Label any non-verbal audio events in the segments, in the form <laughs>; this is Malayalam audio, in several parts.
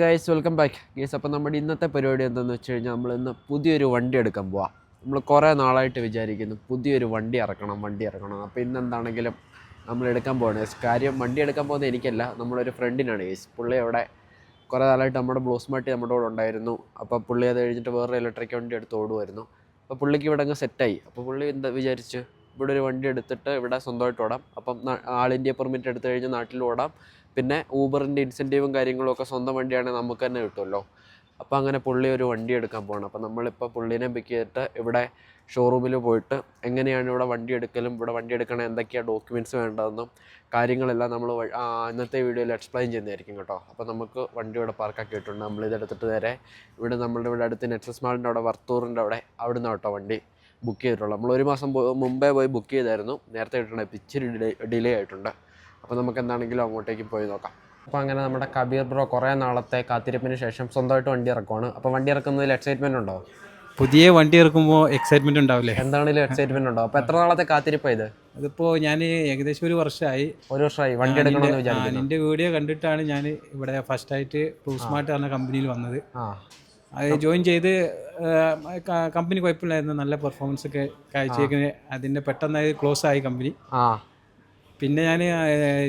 ഗൈസ് വെൽക്കം ബാക്ക് ഗൈസ് അപ്പോൾ നമ്മുടെ ഇന്നത്തെ പരിപാടി എന്താണെന്ന് വെച്ച് കഴിഞ്ഞാൽ നമ്മൾ ഇന്ന് പുതിയൊരു വണ്ടി എടുക്കാൻ പോവാം. നമ്മൾ കുറേ നാളായിട്ട് വിചാരിക്കുന്നു പുതിയൊരു വണ്ടി ഇറക്കണം വണ്ടി ഇറക്കണം. അപ്പോൾ ഇന്ന് എന്താണെങ്കിലും നമ്മൾ എടുക്കാൻ പോകണേ കാര്യം വണ്ടി എടുക്കാൻ പോകുന്നത് എനിക്കല്ല. നമ്മളൊരു ഫ്രണ്ടിനാണ്. ഗൈസ് പുള്ളി അവിടെ കുറേ നാളായിട്ട് നമ്മുടെ ബ്ലൂസ് മാട്ടി നമ്മുടെ കൂടെ ഉണ്ടായിരുന്നു. അപ്പോൾ പുള്ളി അത് കഴിഞ്ഞിട്ട് വേറെ ഇലക്ട്രിക് വണ്ടി എടുത്ത് ഓടുമായിരുന്നു അപ്പോൾ പുള്ളിക്ക് ഇവിടെ അങ്ങ് സെറ്റായി. അപ്പോൾ പുള്ളി എന്താ വിചാരിച്ച്? ഇവിടെ ഒരു വണ്ടി എടുത്തിട്ട് ഇവിടെ സ്വന്തമായിട്ട് ഓടാം. അപ്പം ആൾ ഇന്ത്യ പെർമിറ്റ് എടുത്തു കഴിഞ്ഞാൽ നാട്ടിൽ ഓടാം. പിന്നെ ഊബറിന്റെ ഇൻസെന്റീവും കാര്യങ്ങളും ഒക്കെ സ്വന്തം വണ്ടിയാണെങ്കിൽ നമുക്ക് തന്നെ കിട്ടുമല്ലോ. അപ്പോൾ അങ്ങനെ പുള്ളി ഒരു വണ്ടി എടുക്കാൻ പോകണം അപ്പോൾ നമ്മളിപ്പോൾ പുള്ളിനെ പിക്ക് ചെയ്തിട്ട് ഇവിടെ ഷോറൂമിൽ പോയിട്ട് എങ്ങനെയാണ് ഇവിടെ വണ്ടി എടുക്കലും ഇവിടെ വണ്ടി എടുക്കണ എന്തൊക്കെയാണ് ഡോക്യുമെന്റ്സ് വേണ്ടതെന്നും കാര്യങ്ങളെല്ലാം നമ്മൾ ഇന്നത്തെ വീഡിയോയിൽ എക്സ്പ്ലെയിൻ ചെയ്യുന്നതായിരിക്കും കേട്ടോ. അപ്പോൾ നമുക്ക് വണ്ടി ഇവിടെ പാർക്കാക്കിയിട്ടുണ്ട് നമ്മളിത് എടുത്തിട്ട് നേരെ ഇവിടെ നമ്മളുടെ ഇവിടെ അടുത്ത് നെക്സസ് മാളിന്റെ അവിടെ വർത്തൂറിന്റെ അവിടെ അവിടുന്ന് കേട്ടോ വണ്ടി ബുക്ക് ചെയ്തിട്ടുള്ളൂ നമ്മൾ ഒരു മാസം മുമ്പേ പോയി ബുക്ക് ചെയ്തായിരുന്നു. നേരത്തെ കിട്ടണ ഇച്ചിരി ഡിലേ ആയിട്ടുണ്ട്. അപ്പോൾ നമുക്ക് എന്താണെങ്കിലും അങ്ങോട്ടേക്ക് പോയി നോക്കാം. അപ്പോൾ അങ്ങനെ നമ്മുടെ കബീർ ബ്രോ കുറേ നാളത്തെ കാത്തിരിപ്പിന് ശേഷം സ്വന്തമായിട്ട് വണ്ടി ഇറക്കുവാണ്. അപ്പോൾ വണ്ടി ഇറക്കുന്നതിൽ എക്സൈറ്റ്മെന്റ് ഉണ്ടോ? പുതിയ വണ്ടി ഇറക്കുമ്പോൾ എക്സൈറ്റ്മെന്റ് ഉണ്ടാവില്ലേ? എന്താണെങ്കിലും എക്സൈറ്റ്മെന്റ് ഉണ്ടോ? അപ്പോൾ എത്ര നാളത്തെ കാത്തിരിപ്പാണ് ഇത്? അതിപ്പോൾ ഞാൻ ഏകദേശം ഒരു വർഷമായി ഒരു വർഷമായി വണ്ടി എടുക്കണമെന്ന് വിചാരിക്കുന്നു. നിന്റെ വീഡിയോ കണ്ടിട്ടാണ് ഞാൻ ഇവിടെ ഫസ്റ്റ് ആയിട്ട് സ്മാർട്ട് പറഞ്ഞ കമ്പനിയിൽ വന്നത്. ആ. അത് ജോയിൻ ചെയ്ത് കമ്പനി കുഴപ്പമില്ലായിരുന്നു. നല്ല പെർഫോമൻസ് ഒക്കെ കാഴ്ചവെക്കുന്നത് അതിന്റെ പെട്ടെന്ന് ക്ലോസ് ആയി കമ്പനി ആ. പിന്നെ ഞാൻ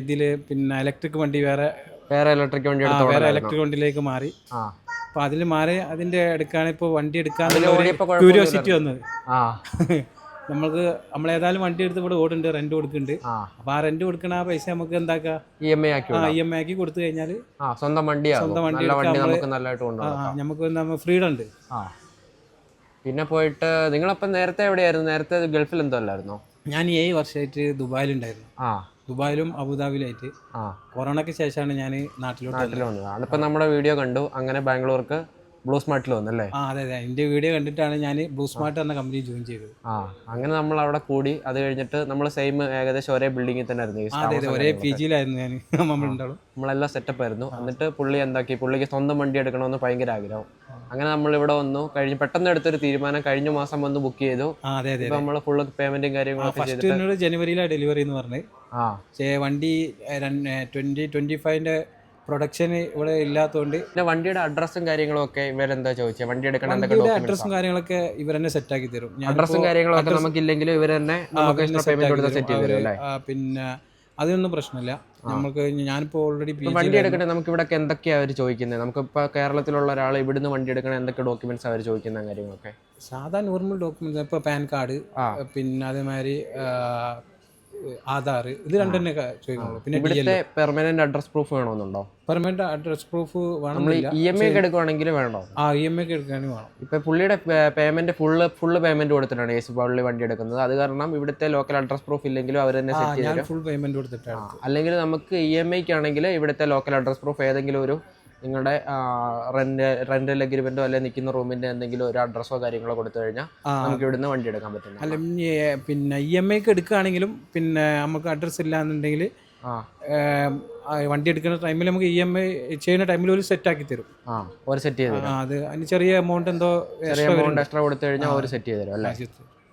ഇതിൽ പിന്നെ ഇലക്ട്രിക് വണ്ടി വേറെ വേറെ ഇലക്ട്രിക് വണ്ടി വേറെ ഇലക്ട്രിക് വണ്ടിയിലേക്ക് മാറി. അപ്പൊ അതിൽ മാറി അതിന്റെ എടുക്കാണ് ഇപ്പൊ വണ്ടി എടുക്കാൻ ക്യൂരിയോസിറ്റി വന്നത്. <laughs> നമ്മൾക്ക് നമ്മൾ ഏതായാലും വണ്ടി എടുത്ത് ഇവിടെ ഓടുന്നുണ്ട് റെന്റ് കൊടുക്കുന്നുണ്ട്. അപ്പൊ ആ റെന്റ് കൊടുക്കണ ആ പൈസ നമുക്ക് എന്താക്കാം? ഇ എം ഐ ആക്കി. ഇ എം ഐ ആക്കി കൊടുത്തു കഴിഞ്ഞാൽ സ്വന്തം വണ്ടി എടുക്കാൻ നമുക്ക് ഫ്രീഡം ഉണ്ട്. പിന്നെ പോയിട്ട് നിങ്ങളപ്പം നേരത്തെ എവിടെയായിരുന്നു? നേരത്തെ ഗൾഫിൽ എന്തോ അല്ലായിരുന്നോ? ഞാൻ ഏഴ് വർഷമായിട്ട് ദുബായിലുണ്ടായിരുന്നു. ആ. ദുബായിലും അബുദാബിയിലായിട്ട്. കൊറോണയ്ക്ക് ശേഷമാണ് ഞാൻ നാട്ടിലോട്ട്. നാട്ടിൽ വന്നത്. അതിപ്പോൾ നമ്മുടെ വീഡിയോ കണ്ടു. അങ്ങനെ ബാംഗ്ലൂർക്ക് ബ്ലൂ സ്മാർട്ടിൽ വന്നല്ലേ? ആ അതെ അതെ. എന്റെ വീഡിയോ കണ്ടിട്ടാണ് ഞാൻ ബ്ലൂ സ്മാർട്ട് എന്ന കമ്പനി ജോയിൻ ചെയ്തത്. ആ അങ്ങനെ നമ്മൾ അവിടെ കൂടി അത് കഴിഞ്ഞിട്ട് നമ്മൾ സെയിം ഏകദേശം ഒരേ ബിൽഡിങ്ങിൽ തന്നെ ആയിരുന്നു. അതെ അതെ. ഒരേ. പി ജിയിലായിരുന്നു ഞാൻ നമ്മളുണ്ടാവും നമ്മളെല്ലാം സെറ്റപ്പ് ആയിരുന്നു. എന്നിട്ട് പുള്ളി എന്താക്കി? പുള്ളിക്ക് സ്വന്തം വണ്ടി എടുക്കണമെന്ന് ഭയങ്കര ആഗ്രഹം. അങ്ങനെ നമ്മൾ ഇവിടെ വന്നു. കഴിഞ്ഞ് പെട്ടെന്ന് എടുത്തൊരു തീരുമാനം. കഴിഞ്ഞ മാസം വന്ന് ബുക്ക് ചെയ്തു. അതെ അതെ ഇപ്പൊ നമ്മൾ ഫുൾ പേയ്മെന്റും എന്നോട് ജനുവരിയിലാണ് ഡെലിവറി എന്ന് പറഞ്ഞത് ആ. പക്ഷേ വണ്ടി ട്വന്റി ട്വന്റി ഫൈവിന്റെ പ്രൊഡക്ഷൻ ഇവിടെ ഇല്ലാത്തതുകൊണ്ട് പിന്നെ വണ്ടിയുടെ അഡ്രസ്സും കാര്യങ്ങളും ഒക്കെ ഇവരെന്താ ചോദിച്ചത് വണ്ടി എടുക്കണം എന്തൊക്കെ വണ്ടിയുടെ അഡ്രസ്സും കാര്യങ്ങളൊക്കെ ഇവർ തന്നെ സെറ്റ് ആക്കി തരും. അഡ്രസ്സും കാര്യങ്ങളൊക്കെ നമുക്ക് നമുക്കില്ലെങ്കിലും ഇവർ തന്നെ നമുക്ക് പേയ്മെന്റ് കൊടുത്ത് സെറ്റ് ചെയ്ത് തരും പിന്നെ അതിനൊന്നും പ്രശ്നമില്ല. നമുക്ക് ഞാനിപ്പോ ഓൾറെഡി വണ്ടി എടുക്കണേ നമുക്ക് ഇവിടെ എന്തൊക്കെയാണ് അവർ ചോദിക്കുന്നത് നമുക്ക് ഇപ്പൊ കേരളത്തിലുള്ള ഒരാൾ ഇവിടുന്ന് വണ്ടി എടുക്കണ എന്തൊക്കെ ഡോക്യുമെന്റ്സ് അവർ ചോദിക്കുന്ന കാര്യങ്ങളൊക്കെ? സാധാ നോർമൽ ഡോക്യുമെന്റ്സ് ഇപ്പോൾ പാൻ കാർഡ് പിന്നെ അതേമാതിരി ആധാർ ഇത് രണ്ടെന്നെ ചോദിക്കുള്ളൂ പിന്നെ ഇവിടുത്തെ പെർമനന്റ് അഡ്രസ് പ്രൂഫ് വേണമെന്നുണ്ടോ? പെർമനന്റ് അഡ്രസ് പ്രൂഫ് നമ്മൾ വേണമെന്നില്ല. ഇ എം ഐ ഒക്കെ എടുക്കുവാണെങ്കിൽ വേണോ? ആ ഇ എം ഐ ഒക്കെ എടുക്കാനും വേണം. ഇപ്പൊ പുള്ളിയുടെ പേയ്മെന്റ് ഫുള്ള് ഫുള്ള് പേയ്മെന്റ് കൊടുത്തിട്ടാണ് എസ് പുള്ളി വണ്ടി എടുക്കുന്നത്. അത് കാരണം ഇവിടുത്തെ ലോക്കൽ അഡ്രസ് പ്രൂഫ് ഇല്ലെങ്കിലും അവർ തന്നെ സെറ്റ് ഫുൾ പേയ്മെന്റ് കൊടുത്തിട്ടാണ് അല്ലെങ്കിൽ നമുക്ക് ഇ എം ഐക്ക് ആണെങ്കിൽ ഇവിടുത്തെ ലോക്കൽ അഡ്രസ് പ്രൂഫ് ഏതെങ്കിലും ഒരു നിങ്ങളുടെ റെന്റ് റെന്റൽ അഗ്രിമെന്റോ അല്ലെങ്കിൽ നിൽക്കുന്ന റൂമിന്റെ എന്തെങ്കിലും ഒരു അഡ്രസ്സോ കാര്യങ്ങളോ കൊടുത്തു കഴിഞ്ഞാൽ നമുക്ക് ഇവിടുന്ന് വണ്ടി എടുക്കാൻ പറ്റും അല്ല പിന്നെ ഇ എം ഐക്ക് എടുക്കുകയാണെങ്കിലും പിന്നെ നമുക്ക് അഡ്രസ്സ് ഇല്ല എന്നുണ്ടെങ്കിൽ വണ്ടി എടുക്കുന്ന ടൈമിൽ നമുക്ക് ഇ എം ഐ ചെയ്യുന്ന ടൈമിൽ ഒരു സെറ്റ് ആക്കി തരും. ആ ഒരു സെറ്റ് ചെയ്ത് അത് അതിന് ചെറിയ എമൗണ്ട് എന്തോ ചെറിയ എമൗണ്ട് എക്സ്ട്രാ കൊടുത്തു കഴിഞ്ഞാൽ ഒരു സെറ്റ് ചെയ്ത് തരും അല്ലേ.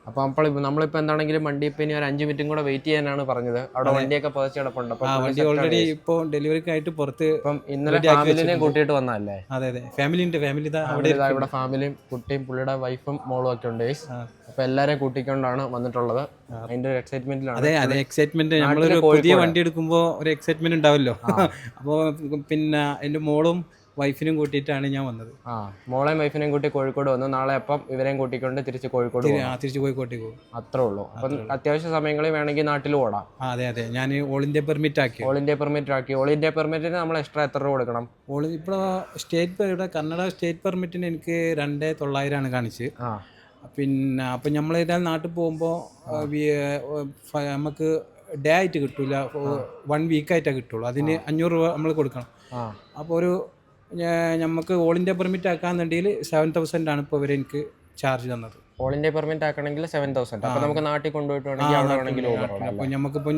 അപ്പോൾ അപ്പോൾ നമ്മളിപ്പോ നമ്മളിപ്പോൾ എന്താണെങ്കിലും വണ്ടി ഇപ്പൊ ഇനി ഒരു അഞ്ച് മിനിറ്റും കൂടെ വെയിറ്റ് ചെയ്യാനാണ് പറഞ്ഞത്. അവിടെ വണ്ടിയൊക്കെ പതിച്ച് കിടപ്പുണ്ട്. വണ്ടി ഓൾറെഡി ഇപ്പൊ ഇപ്പോൾ ഡെലിവറിക്ക് ആയിട്ട് പുറത്ത് ഇപ്പം ഇന്നലെ ഫാമിലിനെ കൂട്ടിയിട്ട് വന്നല്ലേ അതെ അതെ. ഫാമിലി ഉണ്ട് ഫാമിലി അവിടെ ഇവിടെ ഫാമിലിയും കുട്ടിയും പുള്ളിയുടെ വൈഫും മോളും ഒക്കെ ഉണ്ട്. അപ്പൊ എല്ലാരെയും കൂട്ടിക്കൊണ്ടാണ് വന്നിട്ടുള്ളത്. അതിന്റെ ഒരു എക്സൈറ്റ്മെന്റിലാണ് അതെ അതെ എക്സൈറ്റ്മെന്റ് നമ്മളൊരു പുതിയ വണ്ടി എടുക്കുമ്പോൾ ഒരു എക്സൈറ്റ്മെന്റ് ഉണ്ടാവല്ലോ. <laughs> അപ്പോൾ പിന്നെ എന്റെ മോളും വൈഫിനും കൂട്ടിയിട്ടാണ് ഞാൻ വന്നത്. ആ മോളെയും വൈഫിനെയും കൂട്ടി കോഴിക്കോട് വന്നു. നാളെ അപ്പം ഇവരെയും കൂട്ടിക്കൊണ്ട് തിരിച്ച് കോഴിക്കോട് തിരി- പോകും ആ, തിരിച്ച് കോഴിക്കോട്ടേക്ക് പോകും. അത്രേ ഉള്ളൂ. അപ്പം അത്യാവശ്യ സമയങ്ങളിൽ വേണമെങ്കിൽ നാട്ടിൽ ഓടാം. ആ അതെ അതെ. ഞാൻ ഓൾ ഇന്ത്യ പെർമിറ്റ് ആക്കി. ഓൾ ഇന്ത്യ പെർമിറ്റ് ആക്കി. ഓൾ ഇന്ത്യ പെർമിറ്റിന് നമ്മൾ എക്സ്ട്രാ എത്ര രൂപ കൊടുക്കണം? ഓൾ ഇപ്പോൾ സ്റ്റേറ്റ് ഇവിടെ കന്നഡ സ്റ്റേറ്റ് പെർമിറ്റിന് എനിക്ക് രണ്ട് തൊള്ളായിരമാണ് കാണിച്ച്. ആ. പിന്നെ അപ്പം നമ്മൾ ഏതായാലും നാട്ടിൽ പോകുമ്പോൾ നമുക്ക് ഡേ ആയിട്ട് കിട്ടൂല. വൺ വീക്കായിട്ടേ കിട്ടുള്ളൂ. അതിന് അഞ്ഞൂറ് രൂപ നമ്മൾ കൊടുക്കണം. ആ. അപ്പോൾ ഒരു നമുക്ക് ഓൾ ഇന്ത്യ പെർമിറ്റ് ആക്കാന്നുണ്ടെങ്കിൽ സെവൻ തൗസൻഡ് ആണ് ഇപ്പോൾ ഇവർ എനിക്ക് ചാർജ് തന്നത്. ഓൾ ഇന്ത്യ പെർമിറ്റ് ആക്കണമെങ്കിൽ സെവൻ തൗസൻഡ് അപ്പോൾ നമുക്ക് നാട്ടിൽ കൊണ്ടുപോയിട്ട് വേണമെങ്കിൽ അവിടെ വേണമെങ്കിൽ അപ്പോൾ നമുക്കിപ്പോൾ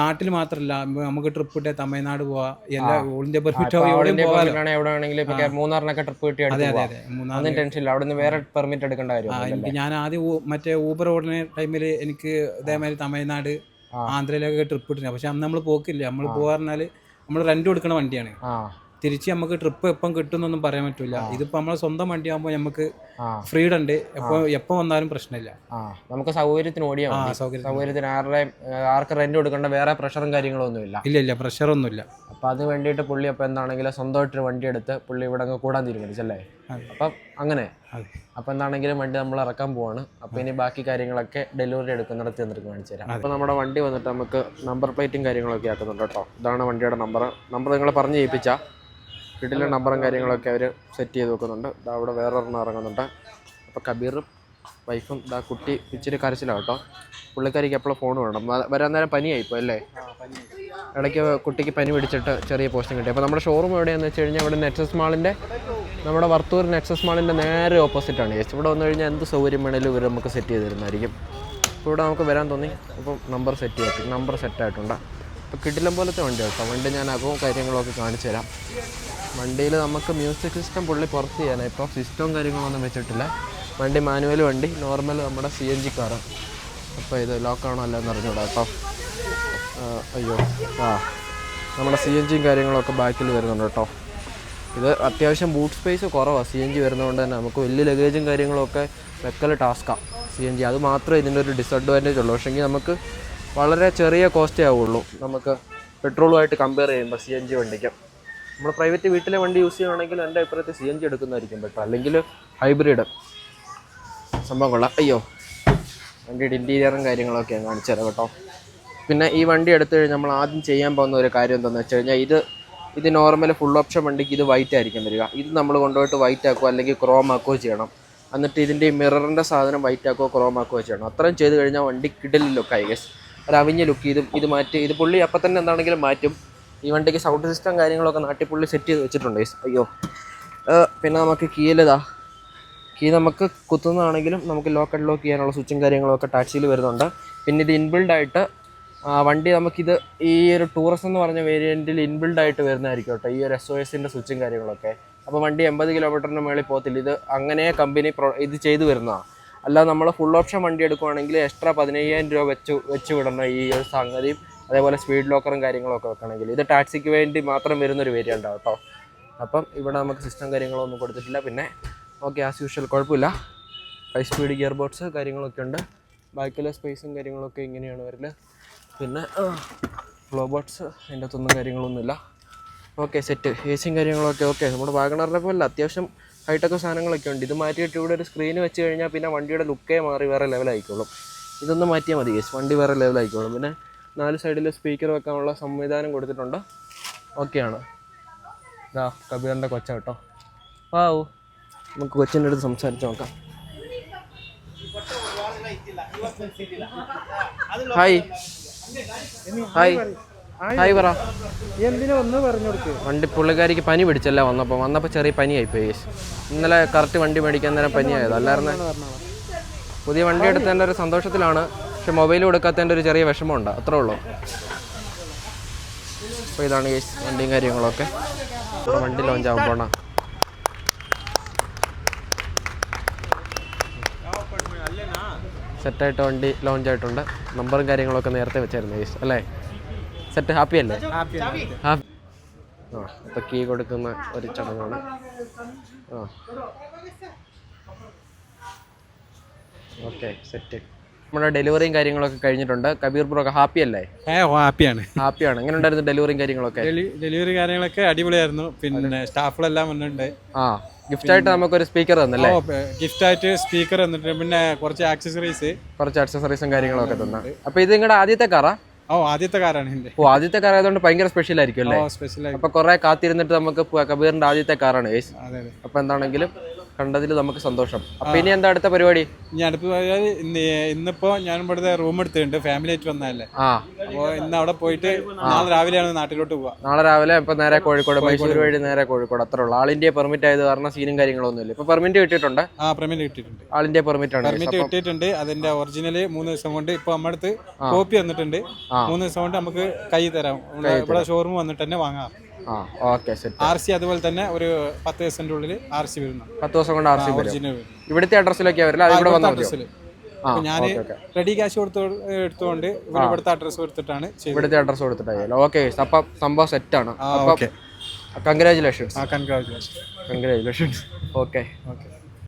നാട്ടിൽ മാത്രമല്ല നമുക്ക് ട്രിപ്പ് കിട്ടിയ തമിഴ്നാട് പോവാ എല്ലാ ഓൾ ഇന്ത്യ പെർമിറ്റ് ആണെങ്കിൽ എവിടെ ആണെങ്കിലും ഇപ്പോൾ മൂന്നാറിനൊക്കെ ട്രിപ്പ് കിട്ടി അതെ അതെ മൂന്നാറിന് അതൊന്നും ടെൻഷൻ ഇല്ല. അവിടെ നിന്ന് വേറെ പെർമിറ്റ് എടുക്കേണ്ട കാര്യം ഞാൻ ആദ്യം മറ്റേ ഊബർ ഓടുന്ന ടൈമിൽ എനിക്ക് ഇതേമാതിരി തമിഴ്നാട്. ആന്ധ്രയിലൊക്കെ ട്രിപ്പ് കിട്ടുന്നത് പക്ഷെ അന്ന് നമ്മൾ പോക്കില്ല. നമ്മൾ പോകാറിഞ്ഞാൽ നമ്മൾ റെന്റ് കൊടുക്കുന്ന വണ്ടിയാണ്. തിരിച്ച് നമുക്ക് ട്രിപ്പ് എപ്പം കിട്ടുമെന്നൊന്നും പറയാൻ പറ്റില്ല ഇതിപ്പോ നമ്മളെ സ്വന്തം വണ്ടിയാകുമ്പോൾ നമുക്ക് ആ. ഫ്രീഡം ഉണ്ട്. എപ്പോ എപ്പോ വന്നാലും പ്രശ്നമില്ല. നമുക്ക് സൗകര്യത്തിന് ഓടിയാ സൗകര്യത്തിന്. ആരുടെ ആർക്ക് റെന്റ് കൊടുക്കേണ്ട വേറെ പ്രഷറും കാര്യങ്ങളും ഒന്നും ഇല്ല ഇല്ല ഇല്ല പ്രഷറൊന്നുമില്ല അപ്പൊ അത് വേണ്ടിയിട്ട് പുള്ളി അപ്പൊ എന്താണെങ്കിലും സ്വന്തമായിട്ടൊരു വണ്ടി എടുത്ത് പുള്ളി ഇവിടെ അങ്ങ് കൂടാൻ തീരുമാനിച്ചല്ലേ അപ്പൊ അങ്ങനെ. അപ്പൊ എന്താണെങ്കിലും വണ്ടി നമ്മൾ ഇറക്കാൻ പോവാണ്. അപ്പൊ ഇനി ബാക്കി കാര്യങ്ങളൊക്കെ ഡെലിവറി എടുക്കുന്നിടത്ത് എന്നിട്ട് കാണിച്ചു തരാം. അപ്പൊ നമ്മുടെ വണ്ടി വന്നിട്ട് നമുക്ക് നമ്പർ പ്ലേറ്റും കാര്യങ്ങളൊക്കെ ആക്കുന്നുണ്ട് കേട്ടോ. ഇതാണ് വണ്ടിയുടെ നമ്പർ നമ്പർ നിങ്ങൾ പറഞ്ഞു ചെയ്യിപ്പിച്ച വീട്ടിലെ നമ്പറും കാര്യങ്ങളൊക്കെ അവർ സെറ്റ് ചെയ്ത് വെക്കുന്നുണ്ട്. ഇതാ അവിടെ വേറെ ഒരെണ്ണം ഇറങ്ങുന്നുണ്ട്. അപ്പോൾ കബീറും വൈഫും ഇതാ കുട്ടി ഇച്ചിരി കരച്ചിലാണ് കേട്ടോ. പുള്ളിക്കാരിക്ക് എപ്പോഴും ഫോൺ വേണം. വരാൻ നേരം പനിയായിപ്പോൾ അല്ലേ? ഇടയ്ക്ക് കുട്ടിക്ക് പനി പിടിച്ചിട്ട് ചെറിയ പോസ്റ്റിംഗ് കിട്ടി. അപ്പോൾ നമ്മുടെ ഷോറൂം എവിടെയാണെന്ന് വെച്ച് കഴിഞ്ഞാൽ ഇവിടെ നെക്സസ് മാളിന്റെ നമ്മുടെ വർത്തൂർ നെക്സസ് മാളിന്റെ നേരെ ഓപ്പോസിറ്റാണ് ജസ്റ്റ് ഇവിടെ വന്നു കഴിഞ്ഞാൽ എന്ത് സൗകര്യം വേണേലും ഇവർ നമുക്ക് സെറ്റ് ചെയ്ത് തരുന്നതായിരിക്കും. അപ്പോൾ ഇവിടെ നമുക്ക് വരാൻ തോന്നി. അപ്പം നമ്പർ സെറ്റ് ചെയ്തു. നമ്പർ സെറ്റ് അപ്പോൾ കിടിലം പോലത്തെ വണ്ടി കേട്ടോ. വണ്ടി ഞാൻ അകവും കാര്യങ്ങളൊക്കെ കാണിച്ചു തരാം. വണ്ടിയിൽ നമുക്ക് മ്യൂസിക് സിസ്റ്റം പുള്ളി പുറത്ത് ചെയ്യാനാണ് ഇപ്പോൾ സിസ്റ്റവും കാര്യങ്ങളൊന്നും വെച്ചിട്ടില്ല. വണ്ടി മാനുവൽ വണ്ടി നോർമൽ നമ്മുടെ സി എൻ ജി കാറ് അപ്പോൾ ഇത് ലോക്കാണോ അല്ല എന്ന് അറിഞ്ഞൂടാ കേട്ടോ. അയ്യോ ആ. നമ്മുടെ സി എൻ ജിയും കാര്യങ്ങളൊക്കെ ബാക്കിൽ വരുന്നുണ്ട് കേട്ടോ. ഇത് അത്യാവശ്യം ബൂട്ട് സ്പേസ് കുറവാണ് സി എൻ ജി വരുന്നതുകൊണ്ട് തന്നെ നമുക്ക് വലിയ ലഗേജും കാര്യങ്ങളൊക്കെ വെക്കൽ ടാസ്ക്കാണ് സി എൻ ജി അത് മാത്രമേ ഇതിന്റെ ഒരു ഡിസഡ്വാന്റേജ് ഉള്ളൂ. പക്ഷേങ്കിൽ നമുക്ക് വളരെ ചെറിയ കോസ്റ്റേ ആവുള്ളൂ. നമുക്ക് പെട്രോളുമായിട്ട് കമ്പയർ ചെയ്യുമ്പോൾ സി എൻ ജി വണ്ടിക്ക്. നമ്മൾ പ്രൈവറ്റ് വീട്ടിലെ വണ്ടി യൂസ് ചെയ്യുകയാണെങ്കിൽ എന്റെ അഭിപ്രായത്തിൽ സി എൻ ജി എടുക്കുന്നതായിരിക്കും ബെറ്റർ അല്ലെങ്കിൽ ഹൈബ്രിഡ് സംഭവം കൊള്ളാം. അയ്യോ വണ്ടിയുടെ ഇന്റീരിയറും കാര്യങ്ങളൊക്കെ ഞാൻ കാണിച്ചു തരാം കേട്ടോ. പിന്നെ ഈ വണ്ടി എടുത്തു കഴിഞ്ഞാൽ നമ്മൾ ആദ്യം ചെയ്യാൻ പോകുന്ന ഒരു കാര്യം എന്താണെന്ന് വെച്ച് കഴിഞ്ഞാൽ ഇത് ഇത് നോർമൽ ഫുൾ ഓപ്ഷൻ വണ്ടിക്ക് ഇത് വൈറ്റ് ആയിരിക്കും വരിക. ഇത് നമ്മൾ കൊണ്ടുപോയിട്ട് വൈറ്റ് ആക്കുകയോ അല്ലെങ്കിൽ ക്രോം ആക്കുകയോ ചെയ്യണം. എന്നിട്ട് ഇതിന്റെ മിററിന്റെ സാധനം വൈറ്റ് ആക്കുകയോ ക്രോം ആക്കുകയോ ചെയ്യണം. അത്രയും ചെയ്ത് കഴിഞ്ഞാൽ വണ്ടി കിടലിലൊക്കെ ലുക്കായി ഗസ് ഒരു ലുക്ക് ഇതും ഇത് മാറ്റി ഇത് പുള്ളി അപ്പം തന്നെ എന്താണെങ്കിലും മാറ്റും. ഈ വണ്ടിക്ക് സൗണ്ട് സിസ്റ്റം കാര്യങ്ങളൊക്കെ നാട്ടിൽ പുള്ളി സെറ്റ് ചെയ്ത് വെച്ചിട്ടുണ്ട്. അയ്യോ. പിന്നെ നമുക്ക് കീയിലതാ കീ നമുക്ക് കുത്തുന്നതാണെങ്കിലും നമുക്ക് ലോക്ക് അൺലോക്ക് ചെയ്യാനുള്ള സ്വിച്ചും കാര്യങ്ങളൊക്കെ ടാക്സിയിൽ വരുന്നുണ്ട്. പിന്നെ ഇത് ഇൻബിൽഡ് ആയിട്ട് വണ്ടി നമുക്കിത് ഈ ഒരു ടൂറിസം എന്ന് പറഞ്ഞ വേരിയന്റിൽ ഇൻബിൽഡ് ആയിട്ട് വരുന്നതായിരിക്കും കേട്ടോ ഈ ഒരു എസ് ഒ എസിന്റെ സ്വിച്ചും കാര്യങ്ങളൊക്കെ. അപ്പോൾ വണ്ടി എൺപത് കിലോമീറ്ററിന് മുകളിൽ പോകത്തില്ല. ഇത് അങ്ങനെ കമ്പനി പ്രൊ ഇത് ചെയ്തു വരുന്നതാണ് അല്ലാതെ നമ്മൾ ഫുൾ ഓപ്ഷൻ വണ്ടി എടുക്കുവാണെങ്കിൽ എക്സ്ട്രാ പതിനയ്യായിരം രൂപ വെച്ച് വെച്ച് വിടണം ഈ ഒരു സംഗതിയും. അതേപോലെ സ്പീഡ് ലോക്കറും കാര്യങ്ങളൊക്കെ വെക്കണമെങ്കിൽ. ഇത് ടാക്സിക്ക് വേണ്ടി മാത്രം വരുന്നൊരു വേരിയന്റ് കേട്ടോ. അപ്പം ഇവിടെ നമുക്ക് സിസ്റ്റം കാര്യങ്ങളൊന്നും കൊടുത്തിട്ടില്ല. പിന്നെ ഓക്കെ ആസ് യൂഷ്വൽ കുഴപ്പമില്ല. ഹൈ സ്പീഡ് ഗിയർ ബോക്സ് കാര്യങ്ങളൊക്കെ ഉണ്ട്. ബാക്കിയുള്ള സ്പേസും കാര്യങ്ങളൊക്കെ ഇങ്ങനെയാണ് വരൽ. പിന്നെ ഫ്ലോ ബോട്ട്സ് അതിന്റെ അകത്തൊന്നും കാര്യങ്ങളൊന്നുമില്ല. Okay set. എ സിയും കാര്യങ്ങളൊക്കെ ഓക്കെ. നമ്മുടെ വാഗണറിനെ പോലെ അത്യാവശ്യം ഹൈടെക് സാധനങ്ങളൊക്കെ ഉണ്ട്. ഇത് മാറ്റിയിട്ട് ഇവിടെ ഒരു സ്ക്രീൻ വെച്ച് കഴിഞ്ഞാൽ പിന്നെ വണ്ടിയുടെ ലുക്കേ മാറി വേറെ ലെവലായിക്കോളും ഇതൊന്ന് മാറ്റിയാൽ മതി യെസ് വണ്ടി വേറെ ലെവലായിക്കോളും പിന്നെ നാല് സൈഡിൽ സ്പീക്കർ വെക്കാനുള്ള സംവിധാനം കൊടുത്തിട്ടുണ്ട്? ഓക്കെയാണ് ഇതാ കബീറിന്റെ കൊച്ച കേട്ടോ. വാവു. നമുക്ക് കൊച്ചിന്റെ അടുത്ത് സംസാരിച്ച് നോക്കാം. ഹായ് ഹായ് ഹായ് പറ. വണ്ടി പുള്ളിക്കാരിക്ക് പനി പിടിച്ചല്ലേ വന്നപ്പോൾ വന്നപ്പോൾ ചെറിയ പനിയായിപ്പോയി ഇന്നലെ കറക്റ്റ് വണ്ടി മേടിക്കാൻ നേരം പനിയായത്. അല്ലായിരുന്നു? പുതിയ വണ്ടി എടുത്തതിന്റെ ഒരു സന്തോഷത്തിലാണ്. പക്ഷെ മൊബൈൽ കൊടുക്കാത്തതിന്റെ ഒരു ചെറിയ വിഷമമുണ്ട്. അത്രേ ഉള്ളൂ. അപ്പോൾ ഇതാണ് കേസ് വണ്ടിയും കാര്യങ്ങളൊക്കെ. വണ്ടി ലോഞ്ച് ആവാൻ പോണ. സെറ്റായിട്ട് വണ്ടി ലോഞ്ച് ആയിട്ടുണ്ട്. നമ്പറും കാര്യങ്ങളൊക്കെ നേരത്തെ വെച്ചായിരുന്നു കേസ് അല്ലേ? സെറ്റ് ഹാപ്പി അല്ലേ? ഹാപ്പി ആ അപ്പോൾ കീ കൊടുക്കുന്ന ഒരു ചടങ്ങാണ്. ആ. Okay set. നമ്മുടെ ഡെലിവറിയും കാര്യങ്ങളൊക്കെ കഴിഞ്ഞിട്ടുണ്ട്. കബീർ ബ്രോ ഒക്കെ ഹാപ്പി അല്ലേ? ഹാപ്പിയാണ്. ഹാപ്പിയാണ് എങ്ങനെ ഉണ്ടായിരുന്നു ഡെലിവറിയും കാര്യങ്ങളൊക്കെ? ഡെലിവറി കാര്യങ്ങളൊക്കെ അടിപൊളിയായിരുന്നു. പിന്നെ സ്റ്റാഫുകളെല്ലാം വന്നിട്ടുണ്ട്. ആ ഗിഫ്റ്റ് ആയിട്ട് നമുക്കൊരു സ്പീക്കർ തന്നല്ലേ? ഗിഫ്റ്റ് ആയിട്ട് സ്പീക്കർ തന്നിട്ടുണ്ട്. പിന്നെ കുറച്ച് ആക്സസറീസ് കുറച്ച് ആക്സസറീസും കാര്യങ്ങളൊക്കെ തന്നെ. അപ്പോൾ ഇത് നിങ്ങളുടെ ആദ്യത്തെ കാറാ ഓ ആദ്യത്തെ കാറാണ് ഓ ആദ്യത്തെ കാർ ആയതുകൊണ്ട് ഭയങ്കര സ്പെഷ്യൽ ആയിരിക്കും അല്ലേ? സ്പെഷ്യൽ അപ്പൊ കുറെ കാത്തിരുന്നിട്ട് നമുക്ക് കബീറിന്റെ ആദ്യത്തെ കാറാണ് ഗൈസ് അപ്പൊ എന്താണെങ്കിലും കണ്ടതിൽ നമുക്ക് സന്തോഷം. അപ്പൊ ഇനി എന്താ അടുത്ത പരിപാടി? ഇനി അടുത്ത പരിപാടി ഇന്നിപ്പോ ഞാൻ ഇവിടുത്തെ റൂം എടുത്തിട്ടുണ്ട്. ഫാമിലി ആയിട്ട് വന്നതല്ലേ? ആ. അപ്പോൾ ഇന്ന് അവിടെ പോയിട്ട് നാളെ രാവിലെയാണ് നാട്ടിലോട്ട് പോവുക നാളെ രാവിലെ ഇപ്പൊ നേരെ കോഴിക്കോട് മൈസൂർ വഴി നേരെ കോഴിക്കോട്. അത്ര ഉള്ളൂ. ആൾ ഇന്ത്യ പെർമിറ്റ് ആയത് കാരണം സീനും കാര്യങ്ങളൊന്നും ഇല്ല ഇപ്പൊ പെർമിറ്റ് കിട്ടിയിട്ടുണ്ട്? ആ പെർമിറ്റ് കിട്ടിയിട്ടുണ്ട്. ആൾ ഇന്ത്യ പെർമിറ്റ് ആണ്. പെർമിറ്റ് കിട്ടിയിട്ടുണ്ട്. അതിന്റെ ഒറിജിനൽ മൂന്ന് ദിവസം കൊണ്ട് ഇപ്പൊ നമ്മുടെ അടുത്ത് കോപ്പി വന്നിട്ടുണ്ട്. മൂന്ന് ദിവസം കൊണ്ട് നമുക്ക് കൈ തരാം. ഇവിടെ- ഷോറൂം വന്നിട്ട് തന്നെ വാങ്ങാം. ആർ സി അതുപോലെ തന്നെ ഒരു പത്ത് ദിവസത്തിന്റെ ഉള്ളിൽ ആർ സി വരുന്നു. പത്ത് ദിവസം കൊണ്ട് ആർ സി ഇവിടുത്തെ അഡ്രസ്സിലൊക്കെ വരില്ല? ഇവിടെ അഡ്രസ്സിൽ ഞാൻ റെഡി ക്യാഷ് കൊടുത്തു എടുത്തുകൊണ്ട് ഇവിടെ ഇവിടുത്തെ അഡ്രസ്സ് കൊടുത്തിട്ടാണ് ഇവിടുത്തെ അഡ്രസ്സ് കൊടുത്തിട്ടായാലും ഓക്കെ അപ്പം സംഭവം സെറ്റാണ് ആ അപ്പം ഓക്കെ. കൺഗ്രാചുലേഷൻസ് ആ കൺഗ്രാജുലേഷൻ കൺഗ്രാചുലേഷൻസ് ഓക്കെ. ഓക്കെ.